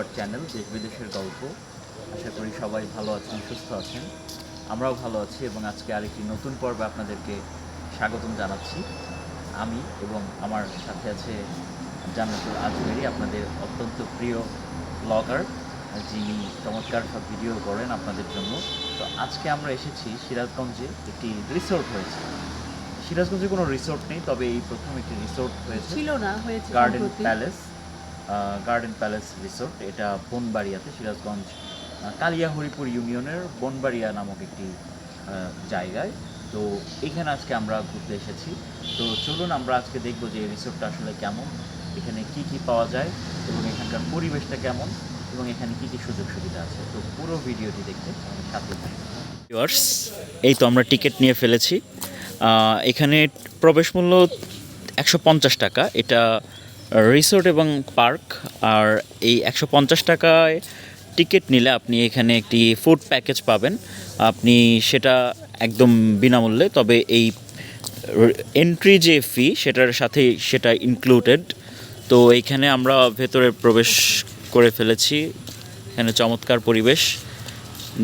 Our channel দেশ বিদেশের গল্প। আশা করি সবাই ভালো আছেন সুস্থ আছেন। আমরাও ভালো আছি এবং আজকে আরেকটি নতুন পর্বে আপনাদেরকে স্বাগতম জানাচ্ছি। আমি এবং আমার সাথে আছে জান্নাতুল আজমেরি আপনাদের অত্যন্ত প্রিয় ব্লগার যিনি চমৎকার সব ভিডিও করেন আপনাদের জন্য। তো আজকে আমরা এসেছি সিরাজগঞ্জে একটি রিসোর্ট হয়েছে। সিরাজগঞ্জে কোনো রিসোর্ট নেই তবে এই প্রথম একটি রিসোর্ট হয়েছে ছিল না হয়েছে garden palace garden palace resort এটা বনবাড়িয়াতে, সিরাজগঞ্জ কালিয়া হরিপুর ইউনিয়নের বনবাড়িয়া নামক একটি জায়গায়। তো এখানে আজকে আমরা ঘুরতে এসেছি। তো চলুন আমরা আজকে দেখব যে এই রিসোর্টটা আসলে কেমন, এখানে কি কি পাওয়া যায় এবং এখানকার পরিবেশটা কেমন এবং এখানে কি কি সুযোগ সুবিধা আছে। তো পুরো ভিডিওটি দেখতে আমাদের সাথে ভিউয়ার্স এই তো আমরা টিকিট নিয়ে ফেলেছি। এখানে প্রবেশ মূল্য একশো পঞ্চাশ টাকা। এটা রিসোর্ট এবং পার্ক আর এই একশো পঞ্চাশ টাকায় টিকিট নিলে আপনি এখানে একটি ফুড প্যাকেজ পাবেন। আপনি সেটা একদম বিনামূল্যে, তবে এই এন্ট্রি যে ফি সেটার সাথে সেটা ইনক্লুডেড তো এইখানে আমরা ভেতরে প্রবেশ করে ফেলেছি। এখানে চমৎকার পরিবেশ,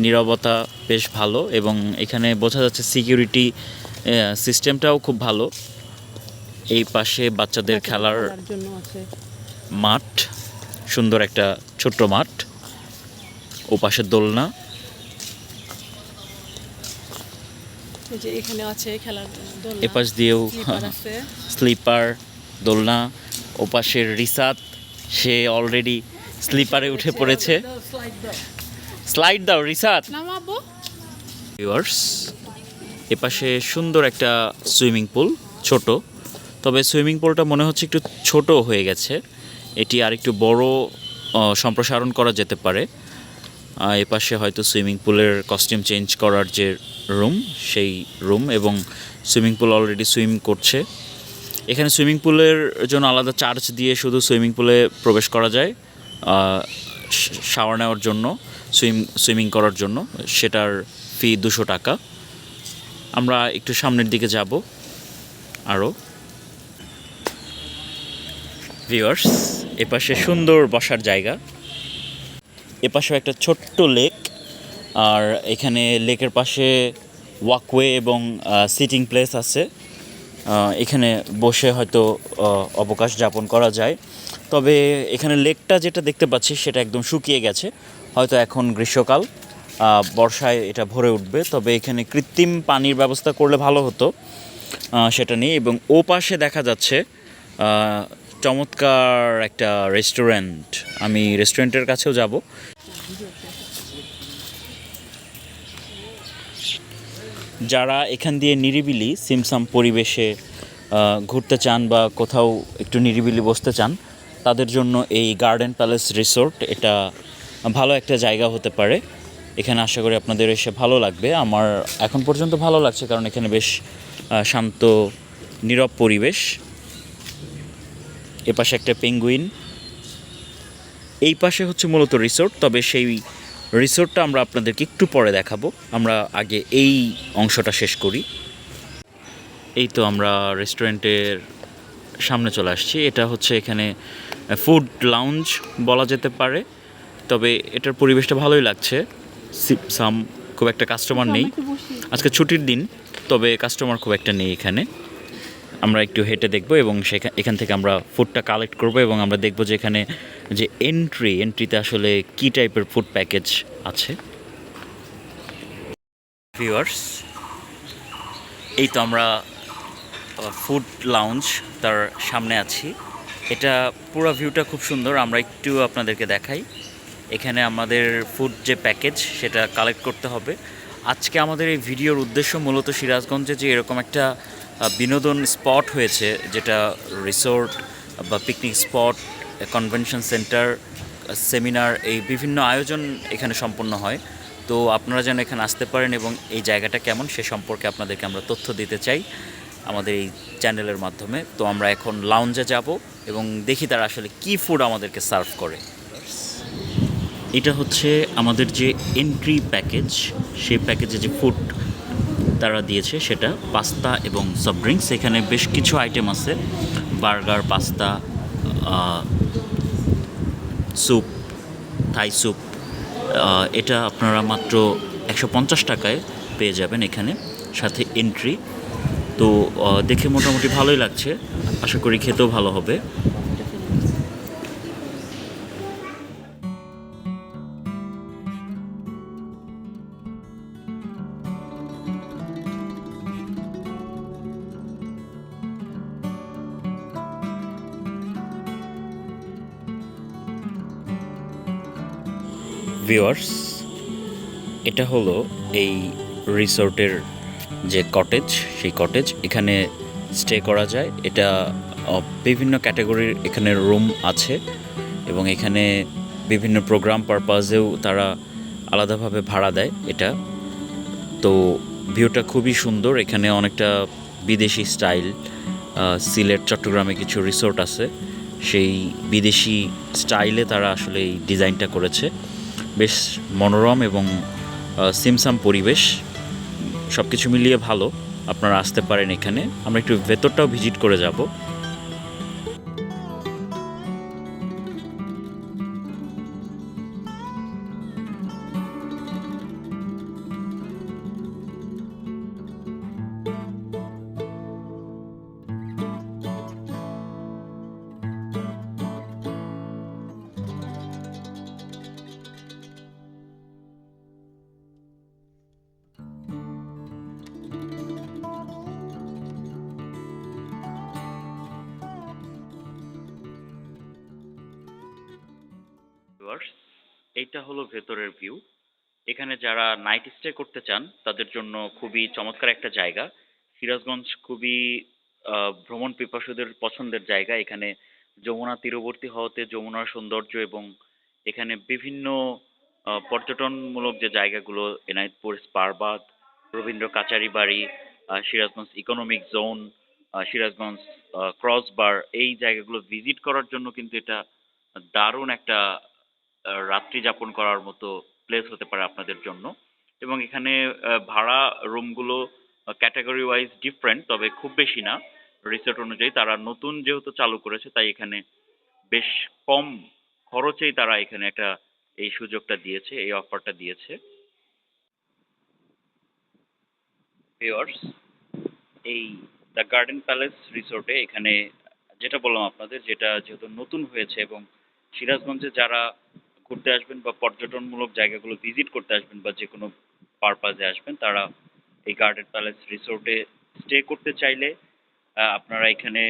নীরবতা বেশ ভালো এবং এখানে বোঝা যাচ্ছে সিকিউরিটি সিস্টেমটাও খুব ভালো। এই পাশে বাচ্চাদের খেলার মাঠ সুন্দর একটা ছোট্ট মাঠ। ও পাশে দোলনা। এই যে এখানে আছে খেলার এ পাশ দিয়েও স্লিপার দোলনা। ও পাশের রিসাত সে অলরেডি স্লিপারে উঠে পড়েছে। স্লাইড দাও রিসাত। ভিউয়ার্স এপাশে সুন্দর একটা সুইমিং পুল ছোট। তবে সুইমিং পুলটা মনে হচ্ছে একটু ছোট হয়ে গেছে। এটি আরেকটু বড় সম্প্রসারণ করা যেতে পারে। আহ, এপাশে হয়তো সুইমিং পুলের কস্টিউম চেঞ্জ করার যে রুম সেই রুম এবং সুইমিং পুল অলরেডি সুইম করছে। এখানে সুইমিং পুলের জন্য আলাদা চার্জ দিয়ে শুধু সুইমিং পুলে প্রবেশ করা যায় শাওয়ার নেওয়ার জন্য সুইম সুইমিং করার জন্য। সেটার ফি দুশো টাকা। আমরা একটু সামনের দিকে যাব আরও ভিউয়ার্স এপাশে সুন্দর বসার জায়গা। এপাশেও একটা ছোট্ট লেক আর এখানে লেকের পাশে ওয়াকওয়ে এবং সিটিং প্লেস আছে। এখানে বসে হয়তো অবকাশ যাপন করা যায়। তবে এখানে লেকটা যেটা দেখতে পাচ্ছি, সেটা একদম শুকিয়ে গেছে। হয়তো এখন গ্রীষ্মকাল বর্ষায় এটা ভরে উঠবে। তবে এখানে কৃত্রিম পানির ব্যবস্থা করলে ভালো হতো সেটা নেই এবং ও পাশে দেখা যাচ্ছে চমৎকার একটা রেস্টুরেন্ট আমি রেস্টুরেন্টের কাছেও যাব। যারা এখান দিয়ে নিরিবিলি সিমসাম পরিবেশে ঘুরতে চান বা কোথাও একটু নিরিবিলি বসতে চান, তাদের জন্য এই গার্ডেন প্যালেস রিসোর্ট এটা ভালো একটা জায়গা হতে পারে। এখানে আশা করি আপনাদের এসে ভালো লাগবে। আমার এখন পর্যন্ত ভালো লাগছে কারণ এখানে বেশ শান্ত, নীরব পরিবেশ। এপাশে একটা পেঙ্গুইন। এই পাশে হচ্ছে মূলত রিসোর্ট তবে সেই রিসোর্টটা আমরা আপনাদেরকে একটু পরে দেখাবো। আমরা আগে এই অংশটা শেষ করি। এই তো আমরা রেস্টুরেন্টের সামনে চলে আসছি। এটা হচ্ছে এখানে ফুড লাউঞ্জ বলা যেতে পারে তবে এটার পরিবেশটা ভালোই লাগছে। সাম খুব একটা কাস্টমার নেই। আজকে ছুটির দিন তবে কাস্টমার খুব একটা নেই এখানে। আমরা একটু হেঁটে দেখব এবং সেখান এখান থেকে আমরা ফুডটা কালেক্ট করব এবং আমরা দেখব যে এখানে যে এন্ট্রি এন্ট্রিতে আসলে কী টাইপের ফুড প্যাকেজ আছে। ভিউয়ার্স এই তো আমরা ফুড লাউঞ্জ তার সামনে আছি। এটা পুরো ভিউটা খুব সুন্দর, আমরা একটু আপনাদেরকে দেখাই। এখানে আমাদের ফুড যে প্যাকেজ সেটা কালেক্ট করতে হবে। আজকে আমাদের এই ভিডিওর উদ্দেশ্য মূলত সিরাজগঞ্জে যে এরকম একটা বিনোদন স্পট হয়েছে, যেটা রিসোর্ট বা picnic spot, convention centre, seminar, এই বিভিন্ন আয়োজন এখানে সম্পন্ন হয়। তো আপনারা যেন এখানে আসতে পারেন এবং এই জায়গাটা কেমন সে সম্পর্কে আপনাদেরকে আমরা তথ্য দিতে চাই আমাদের এই চ্যানেলের মাধ্যমে। তো আমরা এখন লাউঞ্জে যাব এবং দেখি তারা আসলে কি ফুড আমাদেরকে সার্ভ করে। এটা হচ্ছে আমাদের যে এন্ট্রি প্যাকেজ সেই প্যাকেজে যে ফুড তারা দিয়েছে সেটা, পাস্তা এবং সফট ড্রিঙ্কস এখানে বেশ কিছু আইটেম আছে। Burger, pasta soup Thai soup এটা আপনারা মাত্র একশো পঞ্চাশ টাকায় পেয়ে যাবেন এখানে। সাথে এন্ট্রি তো দেখে মোটামুটি ভালোই লাগছে। আশা করি খেতেও ভালো হবে। ভিওয়ার্স এটা হলো এই রিসোর্টের যে কটেজ সেই কটেজ এখানে স্টে করা যায়। এটা বিভিন্ন ক্যাটাগরির এখানে রুম আছে এবং এখানে বিভিন্ন প্রোগ্রাম পারপাজেও তারা আলাদাভাবে ভাড়া দেয় এটা। তো ভিউটা খুবই সুন্দর, এখানে অনেকটা বিদেশি স্টাইল সিলেট, চট্টগ্রামে কিছু রিসোর্ট আছে। সেই বিদেশি স্টাইলে তারা আসলে এই ডিজাইনটা করেছে। বেশ মনোরম এবং সিমসাম পরিবেশ। সব কিছু মিলিয়ে ভালো। আপনারা আসতে পারেন এখানে। আমরা একটু ভেতরটাও ভিজিট করে যাব। এইটা হলো ভেতরের ভিউ এখানে যারা নাইট স্টে করতে চান, তাদের জন্য খুবই চমৎকার একটা জায়গা। সিরাজগঞ্জ খুবই ভ্রমণ পিপাসুদের পছন্দের জায়গা। এখানে যমুনা তীরবর্তী হওয়াতে যমুনার সৌন্দর্য এবং এখানে বিভিন্ন পর্যটনমূলক যে জায়গাগুলো, Enayetpur, স্পারবাদ, Rabindra Kachari Bari Sirajganj economic zone Sirajganj crossbar এই জায়গাগুলো ভিজিট করার জন্য কিন্তু এটা দারুণ একটা রাত্রি যাপন করার মতো প্লেস হতে পারে আপনাদের জন্য। এবং এখানে ভাড়া রুমগুলো ক্যাটাগরি ওয়াইজ ডিফারেন্ট তবে খুব বেশি না। রিসোর্ট অনুযায়ী তারা নতুন যেহেতু চালু করেছে, তাই এখানে বেশ কম খরচেই তারা এখানে একটা এই সুযোগটা দিয়েছে, এই অফারটা দিয়েছে। এই দ্য গার্ডেন প্যালেস রিসোর্টে এখানে যেটা বললাম আপনাদের, যেটা যেহেতু নতুন হয়েছে এবং সিরাজগঞ্জে যারা ঘুরতে আসবেন বা পর্যটনমূলক জায়গাগুলো ভিজিট করতে আসবেন বা যে কোনো পারপাজে আসবেন, তারা এই গার্ডেন প্যালেস রিসোর্টে স্টে করতে চাইলে আপনারা এখানে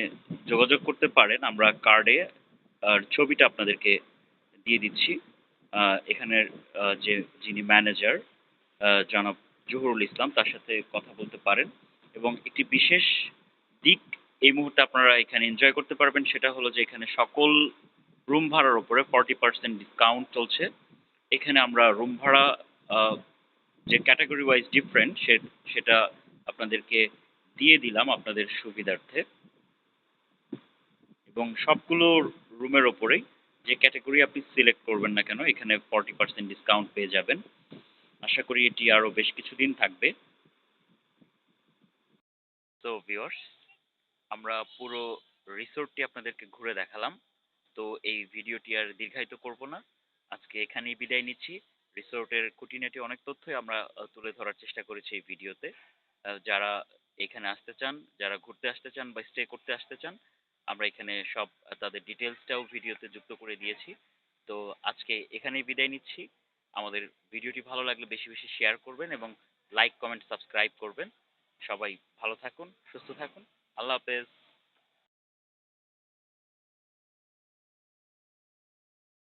যোগাযোগ করতে পারেন। আমরা কার্ডে আর ছবিটা আপনাদেরকে দিয়ে দিচ্ছি। এখানের যে যিনি ম্যানেজার জনাব জহুরুল ইসলাম, তার সাথে কথা বলতে পারেন। এবং একটি বিশেষ দিক এই মুহূর্তে আপনারা এখানে এনজয় করতে পারবেন, সেটা হলো যে এখানে সকল রুম ভাড়ার উপরে ফর্টি পার্সেন্ট ডিসকাউন্ট চলছে। এখানে আমরা রুম ভাড়া যে ক্যাটাগরি ওয়াইজ ডিফারেন্ট সেটা আপনাদেরকে দিয়ে দিলাম আপনাদের সুবিধার্থে। এবং সবগুলো রুমের ওপরেই যে ক্যাটাগরি আপনি সিলেক্ট করবেন না কেন, এখানে ফর্টি পার্সেন্ট ডিসকাউন্ট পেয়ে যাবেন। আশা করি এটি আরও বেশ কিছুদিন থাকবে। তো ভিউয়ার্স আমরা পুরো রিসোর্টটি আপনাদেরকে ঘুরে দেখালাম। তো এই ভিডিওটি আর দীর্ঘায়িত করব না। আজকে এখানেই বিদায় নিচ্ছি। রিসোর্টের খুঁটিনাটি অনেক তথ্যই আমরা তুলে ধরার চেষ্টা করেছি এই ভিডিওতে। যারা এখানে আসতে চান, যারা ঘুরতে আসতে চান বা স্টে করতে আসতে চান, আমরা এখানে সব তাদের ডিটেলসটাও ভিডিওতে যুক্ত করে দিয়েছি। তো আজকে এখানেই বিদায় নিচ্ছি। আমাদের ভিডিওটি ভালো লাগলে বেশি বেশি শেয়ার করবেন এবং লাইক কমেন্ট সাবস্ক্রাইব করবেন। সবাই ভালো থাকুন, সুস্থ থাকুন। আল্লাহ হাফেজ।